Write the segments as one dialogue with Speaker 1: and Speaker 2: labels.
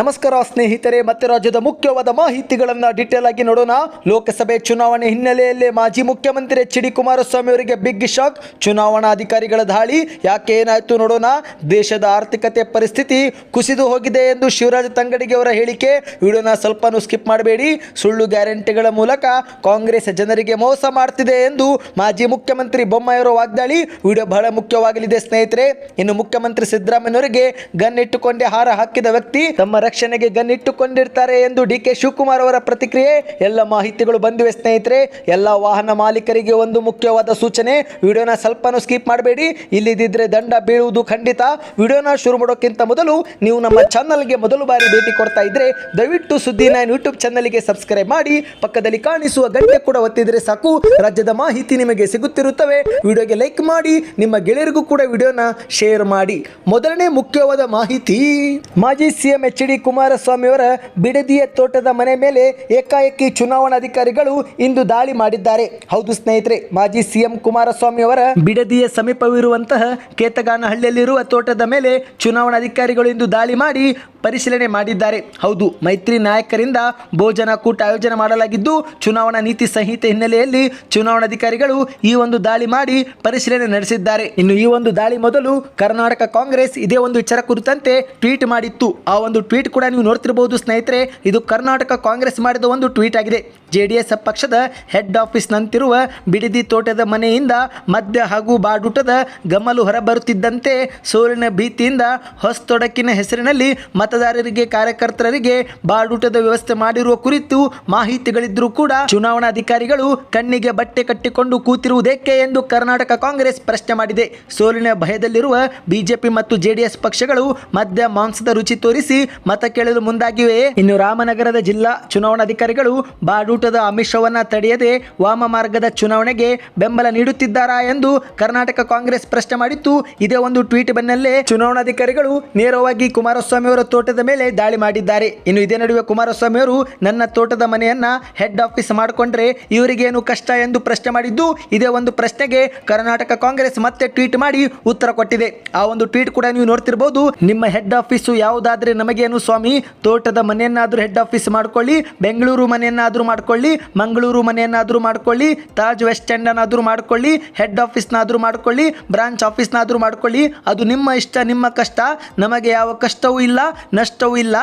Speaker 1: ನಮಸ್ಕಾರ ಸ್ನೇಹಿತರೆ, ಮತ್ತೆ ರಾಜ್ಯದ ಮುಖ್ಯವಾದ ಮಾಹಿತಿಗಳನ್ನು ಡಿಟೇಲ್ ಆಗಿ ನೋಡೋಣ. ಲೋಕಸಭೆ ಚುನಾವಣೆ ಹಿನ್ನೆಲೆಯಲ್ಲಿ ಮಾಜಿ ಮುಖ್ಯಮಂತ್ರಿ ಎಚ್ ಡಿ ಕುಮಾರಸ್ವಾಮಿ ಅವರಿಗೆ ಬಿಗ್ ಶಾಕ್. ಚುನಾವಣಾ ಅಧಿಕಾರಿಗಳ ದಾಳಿ, ಯಾಕೆ ಏನಾಯಿತು ನೋಡೋಣ. ದೇಶದ ಆರ್ಥಿಕತೆ ಪರಿಸ್ಥಿತಿ ಕುಸಿದು ಹೋಗಿದೆ ಎಂದು ಶಿವರಾಜ ತಂಗಡಿಗೆ ಅವರ ಹೇಳಿಕೆ. ವಿಡಿಯೋನ ಸ್ವಲ್ಪನೂ ಸ್ಕಿಪ್ ಮಾಡಬೇಡಿ. ಸುಳ್ಳು ಗ್ಯಾರಂಟಿಗಳ ಮೂಲಕ ಕಾಂಗ್ರೆಸ್ ಜನರಿಗೆ ಮೋಸ ಮಾಡ್ತಿದೆ ಎಂದು ಮಾಜಿ ಮುಖ್ಯಮಂತ್ರಿ ಬೊಮ್ಮಾಯಿಯವರ ವಾಗ್ದಾಳಿ. ವಿಡಿಯೋ ಬಹಳ ಮುಖ್ಯವಾಗಲಿದೆ ಸ್ನೇಹಿತರೆ. ಇನ್ನು ಮುಖ್ಯಮಂತ್ರಿ ಸಿದ್ದರಾಮಯ್ಯನವರಿಗೆ ಗನ್ ಇಟ್ಟುಕೊಂಡೇ ಹಾರ ಹಾಕಿದ ವ್ಯಕ್ತಿ ತಮ್ಮ ರಕ್ಷಣೆಗೆ ಗನ್ನಿಟ್ಟುಕೊಂಡಿರ್ತಾರೆ ಎಂದು ಡಿ ಕೆ ಶಿವಕುಮಾರ್ ಅವರ ಪ್ರತಿಕ್ರಿಯೆ. ಎಲ್ಲ ಮಾಹಿತಿಗಳು ಬಂದಿವೆ ಸ್ನೇಹಿತರೆ. ಎಲ್ಲ ವಾಹನ ಮಾಲೀಕರಿಗೆ ಒಂದು ಮುಖ್ಯವಾದ ಸೂಚನೆ. ವಿಡಿಯೋನ ಸ್ವಲ್ಪನೂ ಸ್ಕಿಪ್ ಮಾಡಬೇಡಿ. ಇಲ್ಲಿದ್ದರೆ ದಂಡ ಬೀಳುವುದು ಖಂಡಿತ. ವಿಡಿಯೋನ ಶುರು ಮಾಡೋಕ್ಕಿಂತ ಮೊದಲು ನೀವು ನಮ್ಮ ಚಾನಲ್ಗೆ ಮೊದಲು ಬಾರಿ ಭೇಟಿ ಕೊಡ್ತಾ ಇದ್ರೆ ದಯವಿಟ್ಟು ಸುದ್ದಿ ನೈನ್ ಯೂಟ್ಯೂಬ್ ಚಾನಲ್ಗೆ ಸಬ್ಸ್ಕ್ರೈಬ್ ಮಾಡಿ. ಪಕ್ಕದಲ್ಲಿ ಕಾಣಿಸುವ ಗಂಟೆ ಕೂಡ ಒತ್ತಿದ್ರೆ ಸಾಕು. ರಾಜ್ಯದ ಮಾಹಿತಿ ನಿಮಗೆ ಸಿಗುತ್ತಿರುತ್ತವೆ. ವಿಡಿಯೋಗೆ ಲೈಕ್ ಮಾಡಿ. ನಿಮ್ಮ ಗೆಳೆಯರಿಗೂ ಕೂಡ ವಿಡಿಯೋನ ಶೇರ್ ಮಾಡಿ. ಮೊದಲನೇ ಮುಖ್ಯವಾದ ಮಾಹಿತಿ. ಮಾಜಿ ಸಿಎಂ ಎಚ್ ಡಿ ಕುಮಾರಸ್ವಾಮಿ ಅವರ ಬಿಡದಿಯ ತೋಟದ ಮನೆ ಮೇಲೆ ಏಕಾಏಕಿ ಚುನಾವಣಾಧಿಕಾರಿಗಳು ಇಂದು ದಾಳಿ ಮಾಡಿದ್ದಾರೆ. ಹೌದು ಸ್ನೇಹಿತರೆ, ಮಾಜಿ ಸಿಎಂ ಕುಮಾರಸ್ವಾಮಿ ಅವರ ಬಿಡದಿಯ ಸಮೀಪವಿರುವಂತಹ ಕೇತಗಾನಹಳ್ಳಿಯಲ್ಲಿರುವ ತೋಟದ ಮೇಲೆ ಚುನಾವಣಾಧಿಕಾರಿಗಳು ಇಂದು ದಾಳಿ ಮಾಡಿ ಪರಿಶೀಲನೆ ಮಾಡಿದ್ದಾರೆ. ಹೌದು, ಮೈತ್ರಿ ನಾಯಕರಿಂದ ಭೋಜನ ಕೂಟ ಆಯೋಜನೆ ಮಾಡಲಾಗಿದ್ದು, ಚುನಾವಣಾ ನೀತಿ ಸಂಹಿತೆ ಹಿನ್ನೆಲೆಯಲ್ಲಿ ಚುನಾವಣಾಧಿಕಾರಿಗಳು ಈ ಒಂದು ದಾಳಿ ಮಾಡಿ ಪರಿಶೀಲನೆ ನಡೆಸಿದ್ದಾರೆ. ಇನ್ನು ಈ ಒಂದು ದಾಳಿ ಮೊದಲು ಕರ್ನಾಟಕ ಕಾಂಗ್ರೆಸ್ ಇದೇ ಒಂದು ವಿಚಾರ ಕುರಿತಂತೆ ಟ್ವೀಟ್ ಮಾಡಿತ್ತು. ಆ ಒಂದು ಟ್ವೀಟ್ ಕೂಡ ನೀವು ನೋಡ್ತಿರಬಹುದು ಸ್ನೇಹಿತರೆ, ಇದು ಕರ್ನಾಟಕ ಕಾಂಗ್ರೆಸ್ ಮಾಡಿದ ಒಂದು ಟ್ವೀಟ್ ಆಗಿದೆ. ಜೆಡಿಎಸ್ ಪಕ್ಷದ ಹೆಡ್ ಆಫೀಸ್ ನಂತಿರುವ ಬಿಡದಿ ತೋಟದ ಮನೆಯಿಂದ ಮದ್ಯ ಹಾಗೂ ಬಾಡೂಟದ ಗಮಲು ಹೊರಬರುತ್ತಿದ್ದಂತೆ ಸೋಲಿನ ಭೀತಿಯಿಂದ ಹೊಸ್ತೊಡಕಿನ ಹೆಸರಿನಲ್ಲಿ ಮತದಾರರಿಗೆ, ಕಾರ್ಯಕರ್ತರಿಗೆ ಬಾಡೂಟದ ವ್ಯವಸ್ಥೆ ಮಾಡಿರುವ ಕುರಿತು ಮಾಹಿತಿಗಳಿದ್ರೂ ಕೂಡ ಚುನಾವಣಾಧಿಕಾರಿಗಳು ಕಣ್ಣಿಗೆ ಬಟ್ಟೆ ಕಟ್ಟಿಕೊಂಡು ಕೂತಿರುವುದೇಕೆ ಎಂದು ಕರ್ನಾಟಕ ಕಾಂಗ್ರೆಸ್ ಪ್ರಶ್ನೆ ಮಾಡಿದೆ. ಸೋಲಿನ ಭಯದಲ್ಲಿರುವ ಬಿಜೆಪಿ ಮತ್ತು ಜೆಡಿಎಸ್ ಪಕ್ಷಗಳು ಮದ್ಯ ಮಾಂಸದ ರುಚಿ ತೋರಿಸಿ ಮತ ಕೇಳಲು ಮುಂದಾಗಿವೆ ಇನ್ನು ರಾಮನಗರದ ಜಿಲ್ಲಾ ಚುನಾವಣಾಧಿಕಾರಿಗಳು ಬಾಡೂಟದ ಆಮಿಷವನ್ನ ತಡೆಯದೆ ವಾಮ ಮಾರ್ಗದ ಚುನಾವಣೆಗೆ ಬೆಂಬಲ ನೀಡುತ್ತಿದ್ದಾರಾ ಎಂದು ಕರ್ನಾಟಕ ಕಾಂಗ್ರೆಸ್ ಪ್ರಶ್ನೆ ಮಾಡಿತ್ತು. ಇದೇ ಒಂದು ಟ್ವೀಟ್ ಬೆನ್ನಲ್ಲೇ ಚುನಾವಣಾಧಿಕಾರಿಗಳು ನೇರವಾಗಿ ಕುಮಾರಸ್ವಾಮಿ ಅವರ ತೋಟದ ಮೇಲೆ ದಾಳಿ ಮಾಡಿದ್ದಾರೆ. ಇನ್ನು ಇದೇ ನಡುವೆ ಕುಮಾರಸ್ವಾಮಿ ಅವರು ನನ್ನ ತೋಟದ ಮನೆಯನ್ನ ಹೆಡ್ ಆಫೀಸ್ ಮಾಡಿಕೊಂಡ್ರೆ ಇವರಿಗೇನು ಕಷ್ಟ ಎಂದು ಪ್ರಶ್ನೆ ಮಾಡಿದ್ದು, ಇದೇ ಒಂದು ಪ್ರಶ್ನೆಗೆ ಕರ್ನಾಟಕ ಕಾಂಗ್ರೆಸ್ ಮತ್ತೆ ಟ್ವೀಟ್ ಮಾಡಿ ಉತ್ತರ ಕೊಟ್ಟಿದೆ. ಆ ಒಂದು ಟ್ವೀಟ್ ಕೂಡ ನೀವು ನೋಡ್ತಿರ್ಬೋದು. ನಿಮ್ಮ ಹೆಡ್ ಆಫೀಸು ಯಾವುದಾದ್ರೆ ನಮಗೇನು ಸ್ವಾಮಿ? ತೋಟದ ಮನೆಯನ್ನಾದರೂ ಹೆಡ್ ಆಫೀಸ್ ಮಾಡ್ಕೊಳ್ಳಿ, ಬೆಂಗಳೂರು ಮನೆಯನ್ನಾದರೂ ಮಾಡ್ಕೊಳ್ಳಿ, ಮಂಗಳೂರು ಮನೆಯನ್ನಾದರೂ ಮಾಡ್ಕೊಳ್ಳಿ, ತಾಜ್ ವೆಸ್ಟ್ ಎಂಡ್ ಅನ್ನಾದ್ರೂ ಮಾಡ್ಕೊಳ್ಳಿ ಹೆಡ್ ಆಫೀಸ್ನಾದರೂ ಮಾಡ್ಕೊಳ್ಳಿ ಬ್ರಾಂಚ್ ಆಫೀಸ್ನಾದರೂ ಮಾಡ್ಕೊಳ್ಳಿ. ಅದು ನಿಮ್ಮ ಇಷ್ಟ, ನಿಮ್ಮ ಕಷ್ಟ. ನಮಗೆ ಯಾವ ಕಷ್ಟವೂ ಇಲ್ಲ. ನಷ್ಟವೂ ಇಲ್ಲ.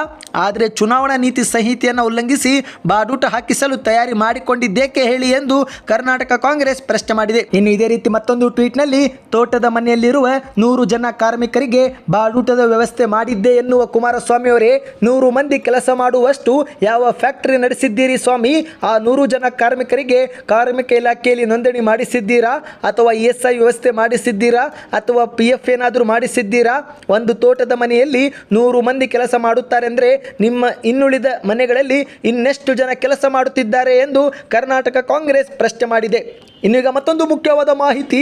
Speaker 1: ಆದರೆ ಚುನಾವಣಾ ನೀತಿ ಸಂಹಿತೆಯನ್ನು ಉಲ್ಲಂಘಿಸಿ ಬಾಡೂಟ ಹಾಕಿಸಲು ತಯಾರಿ ಮಾಡಿಕೊಂಡಿದ್ದೇಕೆ ಹೇಳಿ ಎಂದು ಕರ್ನಾಟಕ ಕಾಂಗ್ರೆಸ್ ಪ್ರಶ್ನೆ ಮಾಡಿದೆ. ಇನ್ನು ಇದೇ ರೀತಿ ಮತ್ತೊಂದು ಟ್ವೀಟ್ನಲ್ಲಿ ತೋಟದ ಮನೆಯಲ್ಲಿರುವ ನೂರು ಜನ ಕಾರ್ಮಿಕರಿಗೆ ಬಾಡೂಟದ ವ್ಯವಸ್ಥೆ ಮಾಡಿದ್ದೆ ಎನ್ನುವ ಕುಮಾರಸ್ವಾಮಿ ಅವರೇ ನೂರು ಮಂದಿ ಕೆಲಸ ಮಾಡುವಷ್ಟು ಯಾವ ಫ್ಯಾಕ್ಟರಿ ನಡೆಸಿದ್ದೀರಿ ಸ್ವಾಮಿ? ಆ ನೂರು ಜನ ಕಾರ್ಮಿಕರಿಗೆ ಕಾರ್ಮಿಕ ಇಲಾಖೆಯಲ್ಲಿ ನೋಂದಣಿ ಮಾಡಿಸಿದ್ದೀರಾ? ಅಥವಾ ಇ ಎಸ್ ಐ ವ್ಯವಸ್ಥೆ ಮಾಡಿಸಿದ್ದೀರಾ? ಅಥವಾ ಪಿ ಎಫ್ ಏನಾದರೂ ಮಾಡಿಸಿದ್ದೀರಾ? ಒಂದು ತೋಟದ ಮನೆಯಲ್ಲಿ ನೂರು ಮಂದಿ ಕೆಲಸ ಮಾಡುತ್ತಾರೆ ಅಂದರೆ ನಿಮ್ಮ ಇನ್ನುಳಿದ ಮನೆಗಳಲ್ಲಿ ಇನ್ನೆಷ್ಟು ಜನ ಕೆಲಸ ಮಾಡುತ್ತಿದ್ದಾರೆ ಎಂದು ಕರ್ನಾಟಕ ಕಾಂಗ್ರೆಸ್ ಪ್ರಶ್ನೆ ಮಾಡಿದೆ. ಇನ್ನೀಗ ಮತ್ತೊಂದು ಮುಖ್ಯವಾದ ಮಾಹಿತಿ.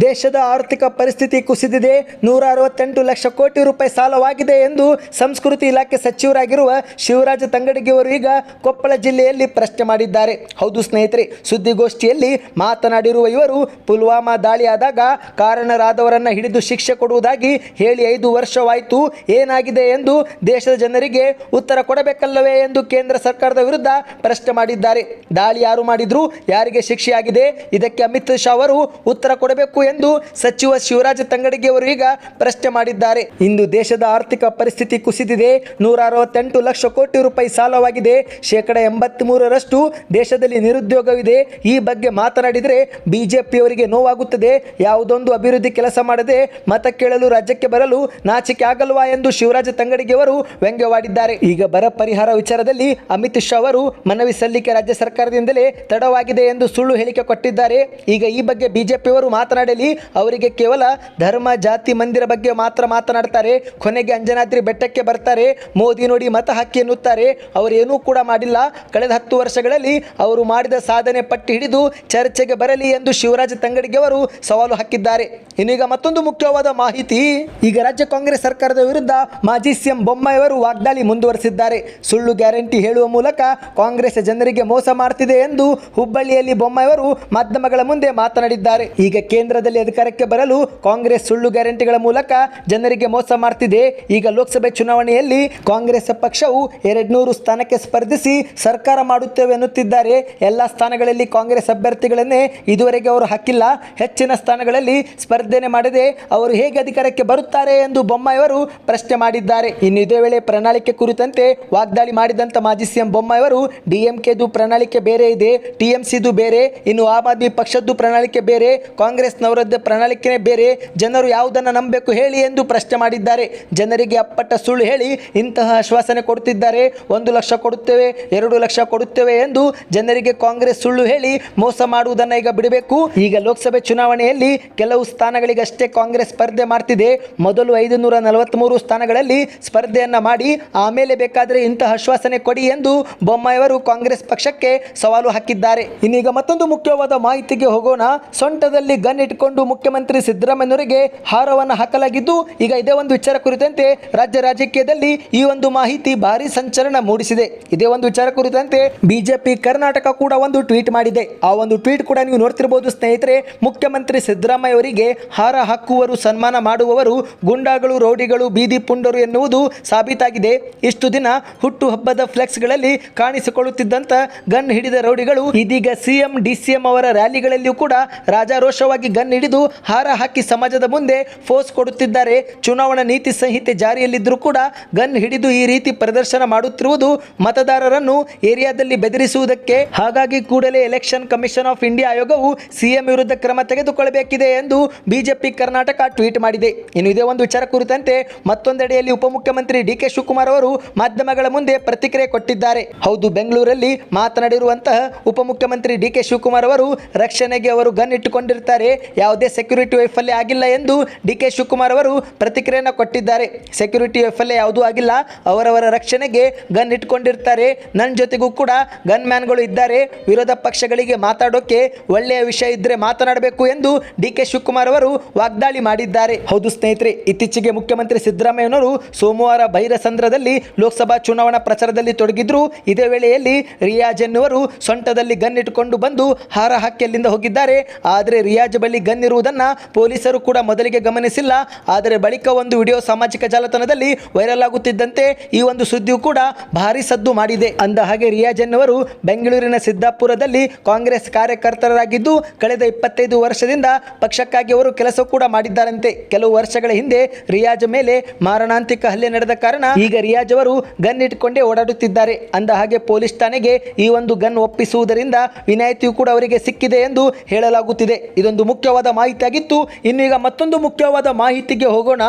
Speaker 1: ದೇಶದ ಆರ್ಥಿಕ ಪರಿಸ್ಥಿತಿ ಕುಸಿದಿದೆ. ನೂರ ಅರವತ್ತೆಂಟು ಲಕ್ಷ ಕೋಟಿ ರೂಪಾಯಿ ಸಾಲವಾಗಿದೆ ಎಂದು ಸಂಸ್ಕೃತಿ ಇಲಾಖೆ ಸಚಿವರಾಗಿರುವ ಶಿವರಾಜ ತಂಗಡಿಗೆ ಅವರು ಈಗ ಕೊಪ್ಪಳ ಜಿಲ್ಲೆಯಲ್ಲಿ ಪ್ರಶ್ನೆ ಮಾಡಿದ್ದಾರೆ. ಹೌದು ಸ್ನೇಹಿತರೆ, ಸುದ್ದಿಗೋಷ್ಠಿಯಲ್ಲಿ ಮಾತನಾಡಿರುವ ಇವರು, ಪುಲ್ವಾಮಾ ದಾಳಿ ಆದಾಗ ಕಾರಣರಾದವರನ್ನ ಹಿಡಿದು ಶಿಕ್ಷೆ ಕೊಡುವುದಾಗಿ ಹೇಳಿ ಐದು ವರ್ಷವಾಯಿತು. ಏನಾಗಿದೆ ಎಂದು ದೇಶದ ಜನರಿಗೆ ಉತ್ತರ ಕೊಡಬೇಕಲ್ಲವೇ ಎಂದು ಕೇಂದ್ರ ಸರ್ಕಾರದ ವಿರುದ್ಧ ಪ್ರಶ್ನೆ ಮಾಡಿದ್ದಾರೆ. ದಾಳಿ ಯಾರು ಮಾಡಿದ್ರು, ಯಾರಿಗೆ ಶಿಕ್ಷೆಯಾಗಿದೆ ಇದಕ್ಕೆ ಅಮಿತ್ ಶಾ ಅವರು ಉತ್ತರ ಕೊಡಬೇಕು ಎಂದು ಸಚಿವ ಶಿವರಾಜ್ ತಂಗಡಿಗೆ ಅವರು ಈಗ ಪ್ರಶ್ನೆ ಮಾಡಿದ್ದಾರೆ. ಇಂದು ದೇಶದ ಆರ್ಥಿಕ ಪರಿಸ್ಥಿತಿ ಕುಸಿದಿದೆ. ನೂರ ಅರವತ್ತೆಂಟು ಲಕ್ಷ ಕೋಟಿ ರೂಪಾಯಿ ಸಾಲವಾಗಿದೆ. ಶೇಕಡ ಎಂಬತ್ಮೂರರಷ್ಟು ದೇಶದಲ್ಲಿ ನಿರುದ್ಯೋಗವಿದೆ. ಈ ಬಗ್ಗೆ ಮಾತನಾಡಿದರೆ ಬಿಜೆಪಿಯವರಿಗೆ ನೋವಾಗುತ್ತದೆ. ಯಾವುದೊಂದು ಅಭಿವೃದ್ಧಿ ಕೆಲಸ ಮಾಡದೆ ಮತ ಕೇಳಲು ರಾಜ್ಯಕ್ಕೆ ಬರಲು ನಾಚಿಕೆ ಆಗಲ್ವಾ ಎಂದು ಶಿವರಾಜ ತಂಗಡಿಗೆ ಅವರು ವ್ಯಂಗ್ಯವಾಡಿದ್ದಾರೆ. ಈಗ ಬರ ಪರಿಹಾರ ವಿಚಾರದಲ್ಲಿ ಅಮಿತ್ ಶಾ ಅವರು ಮನವಿ ಸಲ್ಲಿಕೆ ರಾಜ್ಯ ಸರ್ಕಾರದಿಂದಲೇ ತಡವಾಗಿದೆ ಎಂದು ಸುಳ್ಳು ಹೇಳಿಕೆ ಕೊಟ್ಟಿದ್ದಾರೆ. ಈಗ ಈ ಬಗ್ಗೆ ಬಿಜೆಪಿಯವರು ಮಾತನಾಡಲಿ. ಅವರಿಗೆ ಕೇವಲ ಧರ್ಮ, ಜಾತಿ, ಮಂದಿರ ಬಗ್ಗೆ ಮಾತ್ರ ಮಾತನಾಡ್ತಾರೆ. ಕೊನೆಗೆ ಅಂಜನಾದ್ರಿ ಬೆಟ್ಟಕ್ಕೆ ಬರ್ತಾರೆ. ಮೋದಿ ನೋಡಿ ಮತ ಹಾಕಿ ಎನ್ನುತ್ತಾರೆ. ಅವರೇನೂ ಕೂಡ ಮಾಡಿಲ್ಲ. ಕಳೆದ ಹತ್ತು ವರ್ಷಗಳಲ್ಲಿ ಅವರು ಮಾಡಿದ ಸಾಧನೆ ಪಟ್ಟಿ ಹಿಡಿದು ಚರ್ಚೆಗೆ ಬರಲಿ ಎಂದು ಶಿವರಾಜ ತಂಗಡಿಗೆ ಅವರು ಸವಾಲು ಹಾಕಿದ್ದಾರೆ. ಇನ್ನೀಗ ಮತ್ತೊಂದು ಮುಖ್ಯವಾದ ಮಾಹಿತಿ. ಈಗ ರಾಜ್ಯ ಕಾಂಗ್ರೆಸ್ ಸರ್ಕಾರದ ವಿರುದ್ಧ ಮಾಜಿ ಸಿಎಂ ಬೊಮ್ಮಾಯಿಯವರು ವಾಗ್ದಾಳಿ ಮುಂದುವರೆಸಿದ್ದಾರೆ. ಸುಳ್ಳು ಗ್ಯಾರಂಟಿ ಹೇಳುವ ಮೂಲಕ ಕಾಂಗ್ರೆಸ್ ಜನರಿಗೆ ಮೋಸ ಮಾಡ್ತಿದೆ ಎಂದು ಹುಬ್ಬಳ್ಳಿಯಲ್ಲಿ ಬೊಮ್ಮಾಯಿಯವರು ಮಾಧ್ಯಮ ಮಾಧ್ಯಮಗಳ ಮುಂದೆ ಮಾತನಾಡಿದ್ದಾರೆ. ಈಗ ಕೇಂದ್ರದಲ್ಲಿ ಅಧಿಕಾರಕ್ಕೆ ಬರಲು ಕಾಂಗ್ರೆಸ್ ಸುಳ್ಳು ಗ್ಯಾರಂಟಿಗಳ ಮೂಲಕ ಜನರಿಗೆ ಮೋಸ ಮಾಡ್ತಿದೆ. ಈಗ ಲೋಕಸಭೆ ಚುನಾವಣೆಯಲ್ಲಿ ಕಾಂಗ್ರೆಸ್ ಪಕ್ಷವು ಎರಡ್ನೂರು ಸ್ಥಾನಕ್ಕೆ ಸ್ಪರ್ಧಿಸಿ ಸರ್ಕಾರ ಮಾಡುತ್ತೇವೆ ಎನ್ನುತ್ತಿದ್ದಾರೆ ಎಲ್ಲ ಸ್ಥಾನಗಳಲ್ಲಿ ಕಾಂಗ್ರೆಸ್ ಅಭ್ಯರ್ಥಿಗಳನ್ನೇ ಇದುವರೆಗೆ ಅವರು ಹಾಕಿಲ್ಲ. ಹೆಚ್ಚಿನ ಸ್ಥಾನಗಳಲ್ಲಿ ಸ್ಪರ್ಧೆನೆ ಮಾಡದೆ ಅವರು ಹೇಗೆ ಅಧಿಕಾರಕ್ಕೆ ಬರುತ್ತಾರೆ ಎಂದು ಬೊಮ್ಮಾಯಿಯವರು ಪ್ರಶ್ನೆ ಮಾಡಿದ್ದಾರೆ. ಇನ್ನು ಇದೇ ವೇಳೆ ಪ್ರಣಾಳಿಕೆ ಕುರಿತಂತೆ ವಾಗ್ದಾಳಿ ಮಾಡಿದಂತ ಮಾಜಿ ಸಿಎಂ ಬೊಮ್ಮಾಯಿಯವರು ಡಿಎಂಕೆದು ಪ್ರಣಾಳಿಕೆ ಬೇರೆ ಇದೆ ಟಿಎಂಸಿದು ಬೇರೆ. ಇನ್ನು ಆಮ್ ಪಕ್ಷದ್ದು ಪ್ರಣಾಳಿಕೆ ಬೇರೆ, ಕಾಂಗ್ರೆಸ್ನವರದ್ದು ಪ್ರಣಾಳಿಕೆನೇ ಬೇರೆ. ಜನರು ಯಾವುದನ್ನು ನಂಬಬೇಕು ಹೇಳಿ ಎಂದು ಪ್ರಶ್ನೆ ಮಾಡಿದ್ದಾರೆ. ಜನರಿಗೆ ಅಪ್ಪಟ್ಟ ಸುಳ್ಳು ಹೇಳಿ ಇಂತಹ ಆಶ್ವಾಸನೆ ಕೊಡುತ್ತಿದ್ದಾರೆ. ಒಂದು ಲಕ್ಷ ಕೊಡುತ್ತೇವೆ, ಎರಡು ಲಕ್ಷ ಕೊಡುತ್ತೇವೆ ಎಂದು ಜನರಿಗೆ ಕಾಂಗ್ರೆಸ್ ಸುಳ್ಳು ಹೇಳಿ ಮೋಸ ಮಾಡುವುದನ್ನು ಈಗ ಬಿಡಬೇಕು. ಈಗ ಲೋಕಸಭೆ ಚುನಾವಣೆಯಲ್ಲಿ ಕೆಲವು ಸ್ಥಾನಗಳಿಗಷ್ಟೇ ಕಾಂಗ್ರೆಸ್ ಸ್ಪರ್ಧೆ ಮಾಡ್ತಿದೆ. ಮೊದಲು ಐದು ನೂರ ನಲವತ್ತ್ಮೂರು ಸ್ಥಾನಗಳಲ್ಲಿ ಸ್ಪರ್ಧೆಯನ್ನ ಮಾಡಿ, ಆಮೇಲೆ ಬೇಕಾದರೆ ಇಂತಹ ಆಶ್ವಾಸನೆ ಕೊಡಿ ಎಂದು ಬೊಮ್ಮಾಯಿಯವರು ಕಾಂಗ್ರೆಸ್ ಪಕ್ಷಕ್ಕೆ ಸವಾಲು ಹಾಕಿದ್ದಾರೆ. ಇನ್ನೀಗ ಮತ್ತೊಂದು ಮುಖ್ಯವಾದ ಮಾಹಿತಿಗೆ ಹೋಗೋಣ. ಸೊಂಟದಲ್ಲಿ ಗನ್ ಇಟ್ಕೊಂಡು ಮುಖ್ಯಮಂತ್ರಿ ಸಿದ್ದರಾಮಯ್ಯನವರಿಗೆ ಹಾರವನ್ನು ಹಾಕಲಾಗಿದ್ದು, ಈಗ ಇದೇ ಒಂದು ವಿಚಾರ ಕುರಿತಂತೆ ರಾಜ್ಯ ರಾಜಕೀಯದಲ್ಲಿ ಈ ಒಂದು ಮಾಹಿತಿ ಭಾರಿ ಸಂಚಲನ ಮೂಡಿಸಿದೆ. ಇದೇ ಒಂದು ವಿಚಾರ ಕುರಿತಂತೆ ಬಿಜೆಪಿ ಕರ್ನಾಟಕ ಕೂಡ ಒಂದು ಟ್ವೀಟ್ ಮಾಡಿದೆ. ಆ ಒಂದು ಟ್ವೀಟ್ ಕೂಡ ನೀವು ನೋಡ್ತಿರಬಹುದು ಸ್ನೇಹಿತರೆ, ಮುಖ್ಯಮಂತ್ರಿ ಸಿದ್ದರಾಮಯ್ಯ ಅವರಿಗೆ ಹಾರ ಹಾಕುವರು, ಸನ್ಮಾನ ಮಾಡುವವರು, ಗುಂಡಾಗಳು, ರೌಡಿಗಳು, ಬೀದಿ ಪುಂಡರು ಎನ್ನುವುದು ಸಾಬೀತಾಗಿದೆ. ಇಷ್ಟು ದಿನ ಹುಟ್ಟು ಹಬ್ಬದ ಫ್ಲೆಕ್ಸ್ಗಳಲ್ಲಿ ಕಾಣಿಸಿಕೊಳ್ಳುತ್ತಿದ್ದಂತ ಗನ್ ಹಿಡಿದ ರೌಡಿಗಳು. ಇದೀಗ ಸಿಎಂ, ಡಿಸಿಎಂ ಅವರ ರ್ಯಾಲಿಗಳಲ್ಲಿಯೂ ಕೂಡ ರಾಜಾರೋಷವಾಗಿ ಗನ್ ಹಿಡಿದು ಹಾರ ಹಾಕಿ ಸಮಾಜದ ಮುಂದೆ ಫೋರ್ಸ್ ಕೊಡುತ್ತಿದ್ದಾರೆ. ಚುನಾವಣಾ ನೀತಿ ಸಂಹಿತೆ ಜಾರಿಯಲ್ಲಿದ್ದರೂ ಕೂಡ ಗನ್ ಹಿಡಿದು ಈ ರೀತಿ ಪ್ರದರ್ಶನ ಮಾಡುತ್ತಿರುವುದು ಮತದಾರರನ್ನು ಏರಿಯಾದಲ್ಲಿ ಬೆದರಿಸುವುದಕ್ಕೆ. ಹಾಗಾಗಿ ಕೂಡಲೇ ಎಲೆಕ್ಷನ್ ಕಮಿಷನ್ ಆಫ್ ಇಂಡಿಯಾ ಆಯೋಗವು ಸಿಎಂ ವಿರುದ್ಧ ಕ್ರಮ ತೆಗೆದುಕೊಳ್ಳಬೇಕಿದೆ ಎಂದು ಬಿಜೆಪಿ ಕರ್ನಾಟಕ ಟ್ವೀಟ್ ಮಾಡಿದೆ. ಇನ್ನು ಇದೇ ಒಂದು ವಿಚಾರ ಕುರಿತಂತೆ ಮತ್ತೊಂದೆಡೆಯಲ್ಲಿ ಉಪಮುಖ್ಯಮಂತ್ರಿ ಡಿ ಕೆ ಶಿವಕುಮಾರ್ ಅವರು ಮಾಧ್ಯಮಗಳ ಮುಂದೆ ಪ್ರತಿಕ್ರಿಯೆ ಕೊಟ್ಟಿದ್ದಾರೆ. ಹೌದು, ಬೆಂಗಳೂರಲ್ಲಿ ಮಾತನಾಡಿರುವಂತಹ ಉಪಮುಖ್ಯಮಂತ್ರಿ ಡಿ ಕೆ ಶಿವಕುಮಾರ್ ಅವರು ರಕ್ಷಣೆಗೆ ಅವರು ಗನ್ ಇಟ್ಟುಕೊಂಡಿರ್ತಾರೆ. ಯಾವುದೇ ಸೆಕ್ಯೂರಿಟಿ ವೈಫಲ್ಯ ಆಗಿಲ್ಲ ಎಂದು ಡಿ ಕೆ ಶಿವಕುಮಾರ್ ಅವರು ಪ್ರತಿಕ್ರಿಯೆಯನ್ನು ಕೊಟ್ಟಿದ್ದಾರೆ. ಸೆಕ್ಯೂರಿಟಿ ವೈಫಲ್ಯ ಯಾವುದೂ ಆಗಿಲ್ಲ, ಅವರವರ ರಕ್ಷಣೆಗೆ ಗನ್ ಇಟ್ಟುಕೊಂಡಿರ್ತಾರೆ. ನನ್ನ ಜೊತೆಗೂ ಕೂಡ ಗನ್ ಮ್ಯಾನ್ಗಳು ಇದ್ದಾರೆ. ವಿರೋಧ ಪಕ್ಷಗಳಿಗೆ ಮಾತಾಡೋಕೆ ಒಳ್ಳೆಯ ವಿಷಯ ಇದ್ರೆ ಮಾತನಾಡಬೇಕು ಎಂದು ಡಿ ಕೆ ಶಿವಕುಮಾರ್ ಅವರು ವಾಗ್ದಾಳಿ ಮಾಡಿದ್ದಾರೆ. ಹೌದು ಸ್ನೇಹಿತರೆ, ಇತ್ತೀಚೆಗೆ ಮುಖ್ಯಮಂತ್ರಿ ಸಿದ್ದರಾಮಯ್ಯನವರು ಸೋಮವಾರ ಬೈರಸಂದ್ರದಲ್ಲಿ ಲೋಕಸಭಾ ಚುನಾವಣಾ ಪ್ರಚಾರದಲ್ಲಿ ತೊಡಗಿದ್ರು. ಇದೇ ವೇಳೆಯಲ್ಲಿ ರಿಯಾಜ್ ಎನ್ನುವರು ಸೊಂಟದಲ್ಲಿ ಗನ್ ಇಟ್ಟುಕೊಂಡು ಬಂದು ಹಾರ ಅಲ್ಲಿಂದ ಹೋಗಿದ್ದಾರೆ. ಆದರೆ ರಿಯಾಜ್ ಬಳಿ ಗನ್ ಇರುವುದನ್ನ ಪೊಲೀಸರು ಕೂಡ ಮೊದಲಿಗೆ ಗಮನಿಸಿಲ್ಲ. ಆದರೆ ಬಳಿಕ ಒಂದು ವಿಡಿಯೋ ಸಾಮಾಜಿಕ ಜಾಲತಾಣದಲ್ಲಿ ವೈರಲ್ ಆಗುತ್ತಿದ್ದಂತೆ ಈ ಒಂದು ಸುದ್ದಿಯು ಕೂಡ ಭಾರಿ ಸದ್ದು ಮಾಡಿದೆ. ಅಂದ ಹಾಗೆ ರಿಯಾಜ್ ಎನ್ನುವರು ಬೆಂಗಳೂರಿನ ಸಿದ್ದಾಪುರದಲ್ಲಿ ಕಾಂಗ್ರೆಸ್ ಕಾರ್ಯಕರ್ತರಾಗಿದ್ದು, ಕಳೆದ ಇಪ್ಪತ್ತೈದು ವರ್ಷದಿಂದ ಪಕ್ಷಕ್ಕಾಗಿ ಅವರು ಕೆಲಸ ಕೂಡ ಮಾಡಿದ್ದಾರಂತೆ. ಕೆಲವು ವರ್ಷಗಳ ಹಿಂದೆ ರಿಯಾಜ್ ಮೇಲೆ ಮಾರಣಾಂತಿಕ ಹಲ್ಲೆ ನಡೆದ ಕಾರಣ ಈಗ ರಿಯಾಜ್ ಅವರು ಗನ್ ಇಟ್ಕೊಂಡೇ ಓಡಾಡುತ್ತಿದ್ದಾರೆ. ಅಂದ ಹಾಗೆ ಪೊಲೀಸ್ ಠಾಣೆಗೆ ಈ ಒಂದು ಗನ್ ಒಪ್ಪಿಸುವುದರಿಂದ ವಿನಾಯಿತಿಯು ಕೂಡ ಅವರಿಗೆ ಸಿಕ್ಕಿದೆ ಎಂದು ಹೇಳಲಾಗುತ್ತಿದೆ. ಇದೊಂದು ಮುಖ್ಯವಾದ ಮಾಹಿತಿಯಾಗಿತ್ತು. ಇನ್ನು ಈಗ ಮತ್ತೊಂದು ಮುಖ್ಯವಾದ ಮಾಹಿತಿಗೆ ಹೋಗೋಣ.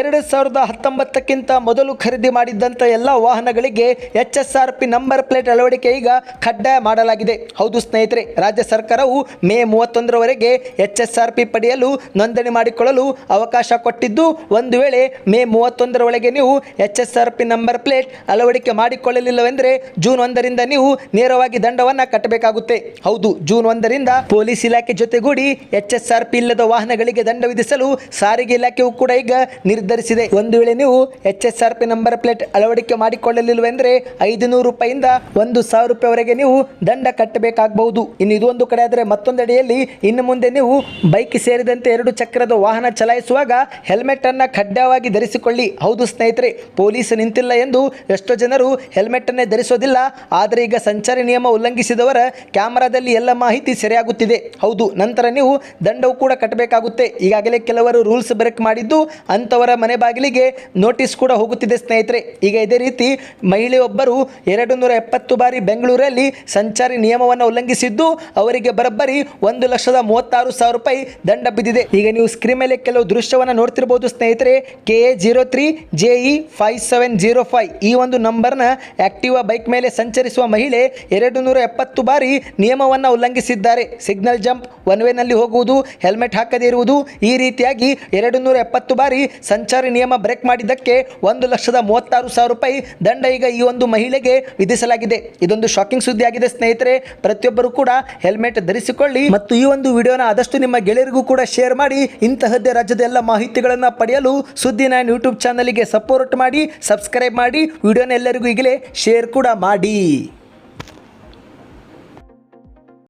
Speaker 1: ಎರಡು ಸಾವಿರದ ಹತ್ತೊಂಬತ್ತಕ್ಕಿಂತ ಮೊದಲು ಖರೀದಿ ಮಾಡಿದ್ದಂಥ ಎಲ್ಲ ವಾಹನಗಳಿಗೆ H S R P number plate ಅಳವಡಿಕೆ ಈಗ ಕಡ್ಡಾಯ ಮಾಡಲಾಗಿದೆ. ಹೌದು ಸ್ನೇಹಿತರೆ, ರಾಜ್ಯ ಸರ್ಕಾರವು ಮೇ ಮೂವತ್ತೊಂದರವರೆಗೆ ಎಚ್ ಎಸ್ ಆರ್ ಪಿ ಪಡೆಯಲು ನೋಂದಣಿ ಮಾಡಿಕೊಳ್ಳಲು ಅವಕಾಶ ಕೊಟ್ಟಿದ್ದು, ಒಂದು ವೇಳೆ ಮೇ ಮೂವತ್ತೊಂದರ ಒಳಗೆ ನೀವು H S R P number plate ಅಳವಡಿಕೆ ಮಾಡಿಕೊಳ್ಳಲಿಲ್ಲವೆಂದರೆ ಜೂನ್ ಒಂದರಿಂದ ನೀವು ನೇರವಾಗಿ ದಂಡವನ್ನು ಕಟ್ಟಬೇಕಾಗುತ್ತೆ. ಹೌದು, ಜೂನ್ ಒಂದರಿಂದ ಪೊಲೀಸ್ ಇಲಾಖೆ ಜೊತೆಗೂಡಿ ಎಚ್ ಎಸ್ ಆರ್ ಪಿ ಇಲ್ಲದ ವಾಹನಗಳಿಗೆ ದಂಡ ವಿಧಿಸಲು ಸಾರಿಗೆ ಇಲಾಖೆಯು ಕೂಡ ಈಗ ನಿರ್ಧರಿಸಿದೆ. ಒಂದು ವೇಳೆ ನೀವು H S R P number plate ಅಳವಡಿಕೆ ಮಾಡಿಕೊಳ್ಳಲಿಲ್ಲವೆಂದರೆ ಐದು ನೂರು ರೂಪಾಯಿಂದ ಒಂದು ಸಾವಿರ ರೂಪಾಯಿವರೆಗೆ ನೀವು ದಂಡ ಕಟ್ಟಬೇಕಾಗಬಹುದು. ಇನ್ನು ಇದು ಒಂದು ಕಡೆ ಆದರೆ ಮತ್ತೊಂದೆಡೆಯಲ್ಲಿ ಇನ್ನು ಮುಂದೆ ನೀವು ಬೈಕ್ ಸೇರಿದಂತೆ ಎರಡು ಚಕ್ರದ ವಾಹನ ಚಲಾಯಿಸುವಾಗ ಹೆಲ್ಮೆಟ್ ಅನ್ನ ಕಡ್ಡಾಯವಾಗಿ ಧರಿಸಿಕೊಳ್ಳಿ. ಹೌದು ಸ್ನೇಹಿತರೆ, ಪೊಲೀಸ್ ನಿಂತಿಲ್ಲ ಎಂದು ಎಷ್ಟೋ ಜನರು ಹೆಲ್ಮೆಟ್ ಅನ್ನೇ ಧರಿಸೋದಿಲ್ಲ. ಆದರೆ ಈಗ ಸಂಚಾರಿ ನಿಯಮ ಉಲ್ಲಂಘಿಸಿದವರ ಕ್ಯಾಮೆರಾದಲ್ಲಿ ಎಲ್ಲ ಮಾಹಿತಿ ಸೆರೆಯಾಗುತ್ತಿದೆ. ಹೌದು, ನಂತರ ನೀವು ದಂಡವು ಕೂಡ ಕಟ್ಟಬೇಕಾಗುತ್ತೆ. ಈಗಾಗಲೇ ಕೆಲವರು ರೂಲ್ಸ್ ಬ್ರೇಕ್ ಮಾಡಿದ್ದು ಅಂಥವರ ಮನೆ ಬಾಗಿಲಿಗೆ ನೋಟಿಸ್ ಕೂಡ ಹೋಗುತ್ತಿದೆ ಸ್ನೇಹಿತರೆ. ಈಗ ಇದೇ ರೀತಿ ಮಹಿಳೆಯೊಬ್ಬರು ಎರಡು ನೂರ ಎಪ್ಪತ್ತು ಬಾರಿ ಬೆಂಗಳೂರಲ್ಲಿ ಸಂಚಾರಿ ನಿಯಮವನ್ನು ಉಲ್ಲಂಘಿಸಿದ್ದು, ಅವರಿಗೆ ಬರೋಬ್ಬರಿ ಒಂದು ಲಕ್ಷದ ಮೂವತ್ತಾರು ಸಾವಿರ ರೂಪಾಯಿ ದಂಡ ಬಿದ್ದಿದೆ. ಈಗ ನೀವು ಸ್ಕ್ರೀನ್ ಮೇಲೆ ಕೆಲವು ದೃಶ್ಯವನ್ನು ನೋಡ್ತಿರಬಹುದು ಸ್ನೇಹಿತರೆ. K A zero three J E five seven zero five ಈ ಒಂದು ನಂಬರ್ನ ಆಕ್ಟಿವಾ ಬೈಕ್ ಮೇಲೆ ಸಂಚರಿಸುವ ಮಹಿಳೆ ಎರಡು ನೂರ ಎಪ್ಪತ್ತು ಬಾರಿ ನಿಯಮವನ್ನು ಉಲ್ಲಂಘಿಸಿದ್ದಾರೆ ಸಿಗ್ನಲ್ ಜಂಪ್ ಒನ್ ವೇನಲ್ಲಿ ಹೋಗುವುದು ಹೆಲ್ಮೆಟ್ ಹಾಕದೇ ಇರುವುದು, ಈ ರೀತಿಯಾಗಿ ಎರಡು ನೂರ ಎಪ್ಪತ್ತು ಬಾರಿ ಸಂಚಾರಿ ನಿಯಮ ಬ್ರೇಕ್ ಮಾಡಿದ್ದಕ್ಕೆ ಒಂದು ಲಕ್ಷದ ಮೂವತ್ತಾರು ಸಾವಿರ ರೂಪಾಯಿ ದಂಡ ಈಗ ಈ ಒಂದು ಮಹಿಳೆಗೆ ವಿಧಿಸಲಾಗಿದೆ. ಇದೊಂದು ಶಾಕಿಂಗ್ ಸುದ್ದಿ ಆಗಿದೆ ಸ್ನೇಹಿತರೆ. ಪ್ರತಿಯೊಬ್ಬರು ಕೂಡ ಹೆಲ್ಮೆಟ್ ಧರಿಸಿಕೊಳ್ಳಿ ಮತ್ತು ಈ ಒಂದು ವಿಡಿಯೋನ ಆದಷ್ಟು ನಿಮ್ಮ ಗೆಳೆಯರಿಗೂ ಕೂಡ ಶೇರ್ ಮಾಡಿ, ಇಂತಹದ್ದೇ ರಾಜ್ಯದ ಎಲ್ಲ ಮಾಹಿತಿಗಳನ್ನು ಪಡೆಯಲು ಸುದ್ದಿ ನೈನ್ ಯೂಟ್ಯೂಬ್ ಚಾನಲ್ಗೆ ಸಪೋರ್ಟ್ ಮಾಡಿ ಸಬ್ಸ್ಕ್ರೈಬ್ ಮಾಡಿ, ವಿಡಿಯೋನ ಎಲ್ಲರಿಗೂ ಈಗಲೇ ಶೇರ್ ಕೂಡ ಮಾಡಿ.